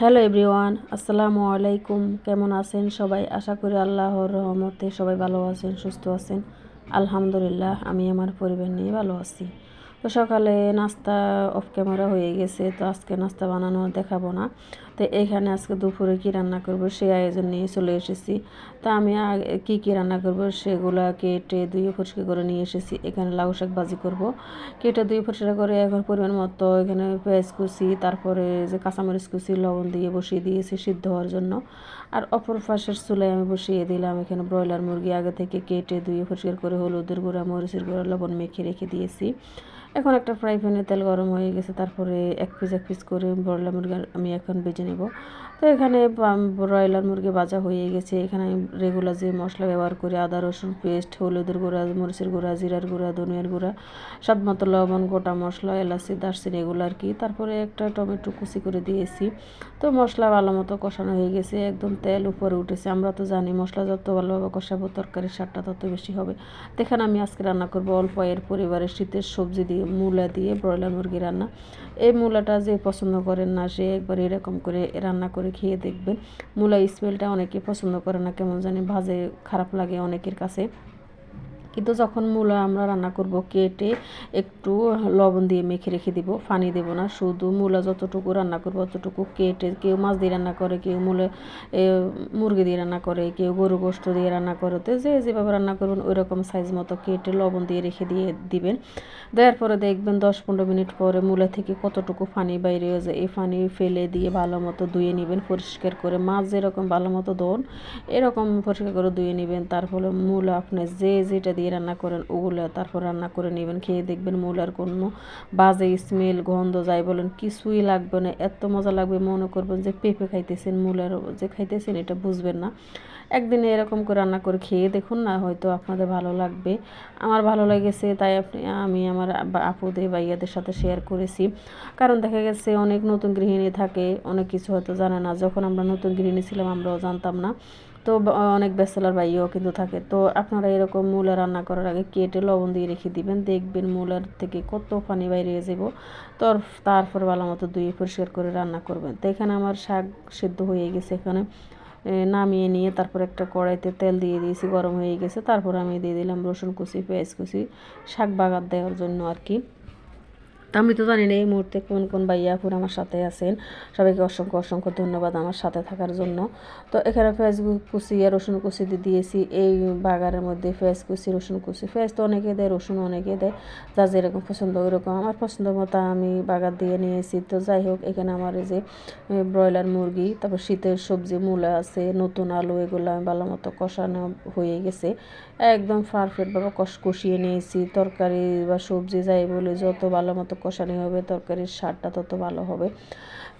Hello everyone, আসসালামু আলাইকুম। কেমন আছেন সবাই? আশা করি আল্লাহর রহমতে সবাই ভালো আছেন, সুস্থ আছেন। আলহামদুলিল্লাহ, আমি আমার পরিবার নিয়ে ভালো আছি। তো সকালে নাস্তা অফ ক্যামেরা হয়ে গেছে, তো আজকে নাস্তা বানানো দেখাবো না। তো এখানে আজকে দুপুরে কী রান্না করব সেই আয়োজন নিয়ে চলে এসেছি। তা আমি কি কি রান্না করব সেগুলো কেটে দুই পরিষ্কার করে নিয়ে এসেছি। এখানে লাউ শাক ভাজি করব। কেটে দুই পরিষ্কার করে এখন পরিমাণ মতো এখানে পেঁয়াজ কুচি, তারপরে যে কাঁচামরিচ কুচি, লবণ দিয়ে বসিয়ে দিয়েছি সিদ্ধ হওয়ার জন্য। আর অপর পাশের চুলায় আমি বসিয়ে দিলাম এখানে ব্রয়লার মুরগি আগে থেকে কেটে ধুয়ে পরিষ্কার করে হলুদের গুঁড়া, মরিচের গুঁড়া, লবণ মেখে রেখে দিয়েছি। এখন একটা ফ্রাই প্যানে তেল গরম হয়ে গেছে, তারপরে এক পিস এক পিস করে ব্রয়লার মুরগি আমি এখন বেজে নেব। তো এখানে ব্রয়লার মুরগি ভাজা হয়ে গেছে। এখানে আমি রেগুলার যে মশলা ব্যবহার করি, আদা, রসুন পেস্ট হলুদের গুঁড়া, মরিচের গুঁড়া, জিরার গুঁড়া, ধনিয়ার গুঁড়া স্বাদ মতো লবণ, গোটা মশলা, এলাচি, দারচিনি এগুলো আর কি। তারপরে একটা টমেটো কুচি করে দিয়েছি। তো মশলা ভালো মতো কষানো হয়ে গেছে, একদম তেল উপরে উঠেছে। আমরা তো জানি মশলা যত ভালোভাবে কষাবো, তরকারির স্বাদটা তত বেশি হবে। দেখেন আমি আজকে রান্না করব অল্প, এর পরিবারের শীতের সবজি দিয়ে মূলা দিয়ে ব্রয়লার মুরগি রান্না। এই মূলাটা যে পছন্দ করেন না, সে একবার এরকম করে রান্না করে খেয়ে দেখবেন। মূলা স্মেলটা অনেকে পছন্দ করে না, কেমন জানি ভাজে খারাপ লাগে অনেকের কাছে। কিন্তু যখন মূলা আমরা রান্না করব, কেটে একটু লবণ দিয়ে মেখে রেখে দিব, পানি দেব না। শুধু মূলা যতটুকু রান্না করব ততটুকু কেটে কেউ মাছ দিয়ে রান্না করে, কেউ মূলে মুরগি দিয়ে রান্না করে, কেউ গরু গোষ্ঠ দিয়ে রান্না করে। তো যে যেভাবে রান্না করবেন ওই রকম সাইজ মতো কেটে লবণ দিয়ে রেখে দিয়ে দিবেন। দেওয়ার পরে দেখবেন দশ পনেরো মিনিট পরে মূলা থেকে কতটুকু পানি বাইরে হয়ে যায়, এই পানি ফেলে দিয়ে ভালো মতো ধুয়ে নেবেন, পরিষ্কার করে। মাছ যেরকম ভালো মতো ধোন, এরকম পরিষ্কার করে ধুয়ে নেবেন। তার ফলে মূলা আপনি যে যেটা দিয়ে রান্না করেন, ওগুলো তারপর রান্না করে নেবেন। খেয়ে দেখবেন মূলার কোনো বাজে স্মেল গন্ধ যাই বলেন, কিছুই লাগবে না। এত মজা লাগবে, মনে করবেন যে পেঁপে খাইতেছেন, মূলার যে খাইতেছেন, এটা বুঝবেন না। একদিন এরকম করে রান্না করে খেয়ে দেখুন না, হয়তো আপনাদের ভালো লাগবে। আমার ভালো লেগেছে, তাই আপনি, আমি আমার আপুদের, ভাইয়াদের সাথে শেয়ার করেছি। কারণ দেখা গেছে, অনেক নতুন গৃহিণী থাকে, অনেক কিছু হয়তো জানে না। যখন আমরা নতুন গৃহিণী ছিলাম, আমরাও জানতাম না। তো অনেক ব্যাচেলার ভাইও কিন্তু থাকে। তো আপনারা এরকম মূলা রান্না করার আগে কেটে লবণ দিয়ে রেখে দিবেন। দেখবেন মূলার থেকে কত পানি বাইরে যাব তো তারপর ভালো মতো ধুয়ে পরিষ্কার করে রান্না করবেন। তো এখানে আমার শাক সেদ্ধ হয়ে গেছে এখানে। নামিয়ে নিয়ে তারপর একটা কড়াইতে তেল দিয়ে দিয়েছি, গরম হয়ে গেছে। তারপর আমি দিয়ে দিলাম রসুন কুচি, পেঁয়াজ কুচি, শাক বাগার দেওয়ার জন্য আর কি। আমি তো জানি না এই মুহূর্তে কোন কোন ভাইয়াপুর আমার সাথে আছেন। সবাইকে অসংখ্য অসংখ্য ধন্যবাদ আমার সাথে থাকার জন্য। তো এখানে ফেসবুক কুচি আর রসুন কুচি দিয়ে দিয়েছি, এই বাগারের মধ্যে ফেস কুচি, রসুন কুচি। ফেস তো অনেকে দেয়, রসুন অনেকে দেয়, যা যেরকম পছন্দ ওইরকম। আমার পছন্দ মতো আমি বাগার দিয়ে নিয়েছি। তো যাই হোক, এখানে আমার এই যে ব্রয়লার মুরগি, তারপর শীতের সবজি মূলা আছে, নতুন আলু, এগুলো আমি ভালো মতো কষানো হয়ে গেছে। একদম পারফেক্টভাবে কষ কষিয়ে নিয়েছি। তরকারি বা সবজি যাই বলে, যত ভালো মতো কষানি হবে তরকারির স্বাদটা তত ভালো হবে।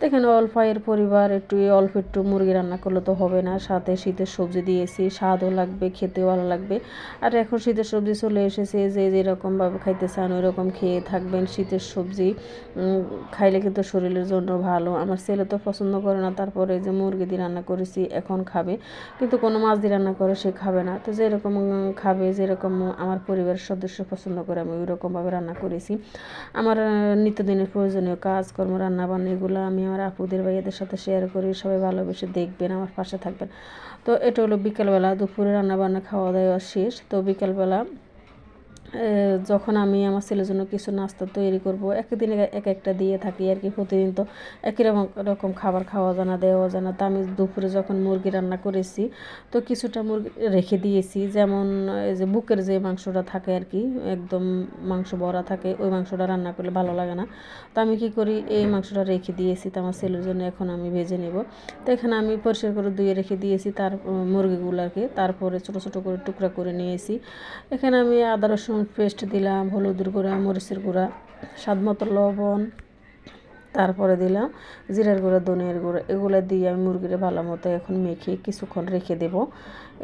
দেখেন অল্প পরিবার, একটু অল্প একটু মুরগি রান্না করলে তো হবে না। সাথে শীতের সবজি দিয়েছি, স্বাদও লাগবে খেতেও ভালো লাগবে। আর এখন শীতের সবজি চলে এসেছে, যে যেরকমভাবে খাইতে চান ওই রকম খেয়ে থাকবেন। শীতের সবজি খাইলে কিন্তু শরীরের জন্য ভালো। আমার ছেলে তো পছন্দ করে না, তারপরে যে মুরগি দিয়ে রান্না করেছি, এখন খাবে। কিন্তু কোনো মাছ দিয়ে রান্না করে সে খাবে না। তো যেরকম খাবে, যেরকম আমার পরিবারের সদস্য পছন্দ করে, আমি ওই রকমভাবে রান্না করেছি। আমার নিত্যদিনের প্রয়োজনীয় কাজকর্ম রান্না বান্না এগুলো আমি আমার আপুদের, ভাইয়াদের সাথে শেয়ার করি, সবাই ভালোবেসে দেখবেন, আমার পাশে থাকবেন। তো এটা হলো বিকেলবেলা, দুপুরে রান্নাবান্না খাওয়া দাওয়া শেষ। তো বিকেলবেলা যখন আমি আমার ছেলের জন্য কিছু নাস্তা তৈরি করব, একদিন এক একটা দিয়ে থাকি আর কি প্রতিদিন তো একই রকম রকম খাবার খাওয়া জানা দেওয়া জানা তো আমি দুপুরে যখন মুরগি রান্না করেছি, তো কিছুটা মুরগি রেখে দিয়েছি। যেমন এই যে বুকের যে মাংসটা থাকে আর কি, একদম মাংস বড়া থাকে, ওই মাংসটা রান্না করলে ভালো লাগে না। তো আমি কি করি, এই মাংসটা রেখে দিয়েছি তো আমার ছেলের জন্য, এখন আমি ভেজে নেব। তো এখানে আমি পরিষ্কার করে ধুয়ে রেখে দিয়েছি তার মুরগিগুলোকে তারপরে ছোটো ছোটো করে টুকরা করে নিয়েছি। এখানে আমি আদা, রসুন পেস্ট দিলাম, হলুদের গুঁড়া, মরিচের গুঁড়া, স্বাদ মতো লবণ, তারপরে দিলাম জিরার গুঁড়া, ধনিয়ার গুঁড়া। এগুলো দিয়ে আমি মুরগিটা ভালো মতো এখন মেখে কিছুক্ষণ রেখে দেব।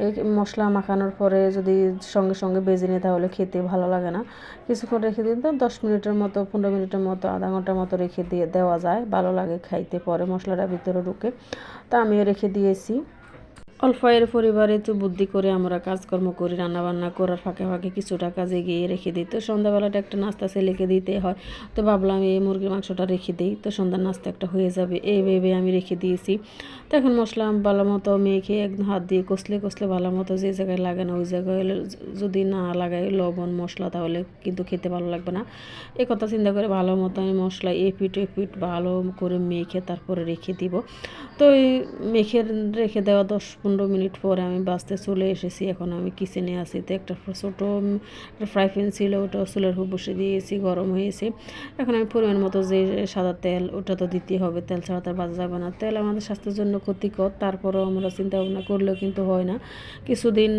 এই মশলা মাখানোর পরে যদি সঙ্গে সঙ্গে বেজে নিই তাহলে খেতে ভালো লাগে না। কিছুক্ষণ রেখে দিন তো দশ মিনিটের মতো, পনেরো মিনিটের মতো, আধা ঘণ্টার মতো রেখে দিয়ে দেওয়া যায়। ভালো লাগে খাইতে, পরে মশলাটা ভিতরে ঢুকে। তা আমিও রেখে দিয়েছি। অল্প এর পরিবারে তো বুদ্ধি করে আমরা কাজকর্ম করি, রান্নাবান্না করার ফাঁকে ফাঁকে কিছু টাকা জেগিয়ে রেখে দিই। তো সন্ধ্যাবেলাটা একটা নাস্তা ছেলেকে দিতে হয়। তো ভাবলাম এই মুরগির মাংসটা রেখে দিই। তো সন্ধ্যার নাস্তা একটা হয়ে যাবে, এই ভেবে আমি রেখে দিয়েছি। তো এখন মশলা ভালো মতো মেখে একদম হাত দিয়ে কষলে কষলে ভালো মতো যে জায়গায় লাগে না ওই জায়গায় যদি না লাগাই লবণ, মশলা, তাহলে কিন্তু খেতে ভালো লাগবে না। এ কথা চিন্তা করে ভালো মতো আমি মশলা এ পিঠ এ ভালো করে মেখে তারপরে রেখে দিব। তো এই মেখে রেখে দেওয়া দশ পনেরো মিনিট পরে আমি বাসতে চলে এসেছি। এখন আমি কিচেনে আসি তো একটা ছোটো ফ্রাই প্যান ছিল, ওটা চুলের উপর বসে দিয়েছি, গরম হয়েছে। এখন আমি পরিমাণ মতো যে সাদা তেল, ওটা তো দিতেই হবে। তেল ছাড়া তার বাজা যাবে না। তেল আমাদের স্বাস্থ্যের জন্য ক্ষতিকর, তারপরেও আমরা চিন্তা ভাবনা করলেও কিন্তু হয় না। কিছুদিন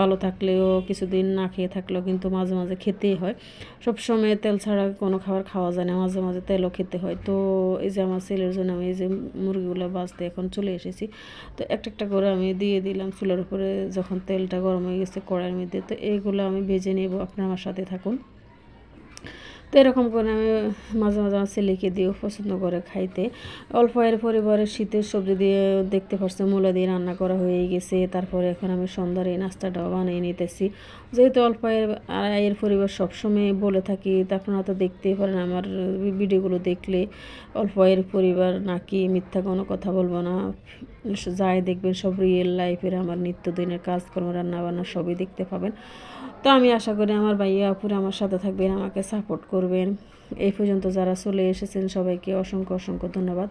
ভালো থাকলেও, কিছুদিন না খেয়ে থাকলেও কিন্তু মাঝে মাঝে খেতেই হয়। সবসময় তেল ছাড়া কোনো খাবার খাওয়া যায় না, মাঝে মাঝে তেলও খেতে হয়। তো এই যে আমার ছেলের জন্য আমি এই যে মুরগিগুলো বাঁচতে এখন চলে এসেছি। তো একটা একটা করে আমি দিয়ে দিলাম চুলার উপরে, যখন তেলটা গরম হয়ে গেছে কড়াইয়ের মধ্যে। তো এইগুলো আমি ভেজে নেব। আপনারা আমার সাথে থাকুন। তো এরকম করে আমি মাঝে মাঝে আমার ছেলেকে দিয়েও পছন্দ করে খাইতে। অল্প এর পরিবারের শীতের সবজি দিয়ে দেখতে পারছে, মূলা দিয়ে রান্না করা হয়ে গেছে। তারপরে এখন আমি সন্ধ্যার এই নাস্তাটাও বানিয়ে নিতেছি। যেহেতু অল্প এর এর পরিবার সবসময় বলে থাকি, তা আপনারা তো দেখতেই পারেন, আমার ভিডিওগুলো দেখলে অল্প এর পরিবার নাকি মিথ্যা কোনো কথা বলব না। যাই দেখবেন সব রিয়েল লাইফের আমার নিত্যদিনের কাজকর্ম, রান্নাবান্না সবই দেখতে পাবেন। তো আমি আশা করি আমার ভাইয়া আপুরে আমার সাথে থাকবেন, আমাকে সাপোর্ট করবেন। এই পর্যন্ত যারা চলে এসেছেন সবাইকে অসংখ্য অসংখ্য ধন্যবাদ।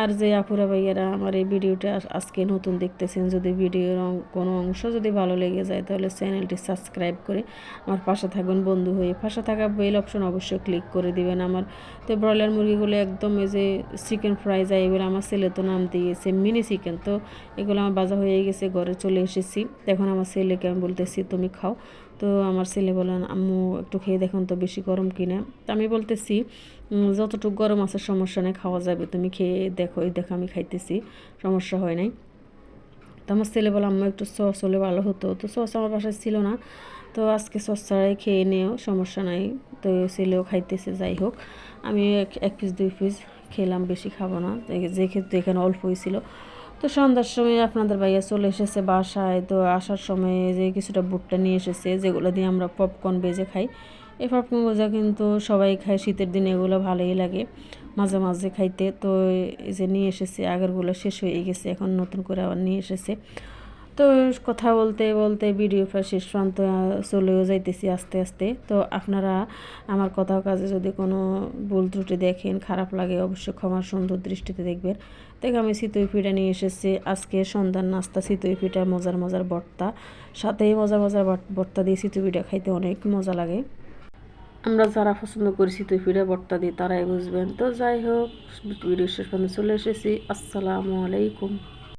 আর যে আপুরা ভাইয়ারা আমার এই ভিডিওটা আজকে নতুন দেখতেছেন, যদি ভিডিওর কোনো অংশ যদি ভালো লেগে যায়, তাহলে চ্যানেলটি সাবস্ক্রাইব করে আমার পাশে থাকবেন বন্ধু হয়ে। পাশে থাকা বেল অপশন অবশ্যই ক্লিক করে দিবেন আমার। তো ব্রয়লার মুরগিগুলো একদম এই যে চিকেন ফ্রাই যায় এগুলো আমার ছেলে তো নাম দিয়েছে মিনি চিকেন তো এগুলো আমার বাজা হয়ে গেছে, ঘরে চলে এসেছি। এখন আমার ছেলেকে আমি বলতেছি, তুমি খাও। তো আমার ছেলে বলেন আম্মু, একটু খেয়ে দেখুন তো বেশি গরম কিনা। তো আমি বলতেছি যতটুকু গরম আছে সমস্যা নেই, খাওয়া যাবে। তুমি খেয়ে দেখো, এই দেখো আমি খাইতেছি, সমস্যা হয় নাই। তো আমার ছেলে বলে, আম্মু, একটু সস হলে ভালো হতো। তো সস আমার বাসায় ছিল না। তো আজকে সস ছাড়াই খেয়ে নিও, সমস্যা নাই। তো ছেলেও খাইতেছে, যাই হোক। আমি এক পিস দুই পিস খেলাম, বেশি খাব না। যে ক্ষেত্রে এখানে অল্পই ছিল। তো সন্ধ্যার সময় আপনাদের ভাইয়া চলে এসেছে বাসায়, তো আসার সময় যে কিছুটা ভুট্টা নিয়ে এসেছে, যেগুলো দিয়ে আমরা পপকর্ন বেজে খাই। এই পপকর্ন ভাজা কিন্তু সবাই খায়, শীতের দিনে এগুলো ভালোই লাগে মাঝে মাঝে খাইতে। তো এই যে নিয়ে এসেছে, আগেরগুলো শেষ হয়ে গেছে, এখন নতুন করে আবার নিয়ে এসেছে। তো কথা বলতে বলতে ভিডিও প্রায় শেষ প্রান্ত চলেও যাইতেছি আস্তে আস্তে। তো আপনারা আমার কথা কাজে যদি কোনো ভুল ত্রুটি দেখেন, খারাপ লাগে, অবশ্যই ক্ষমার সুন্দর দৃষ্টিতে দেখবেন। দেখ, আমি চিতই পিঠা নিয়ে এসেছি। আজকে সন্ধ্যার নাস্তা চিতই পিঠা মজার মজার ভর্তা। সাথেই মজার মজার ভর্তা দিয়ে চিতই পিঠা খাইতে অনেক মজা লাগে। আমরা যারা পছন্দ করি চিতই পিঠা ভর্তা দিয়ে, তারাই বুঝবেন। তো যাই হোক, ভিডিও শেষ পর্যন্ত চলে এসেছি। আসসালামু আলাইকুম।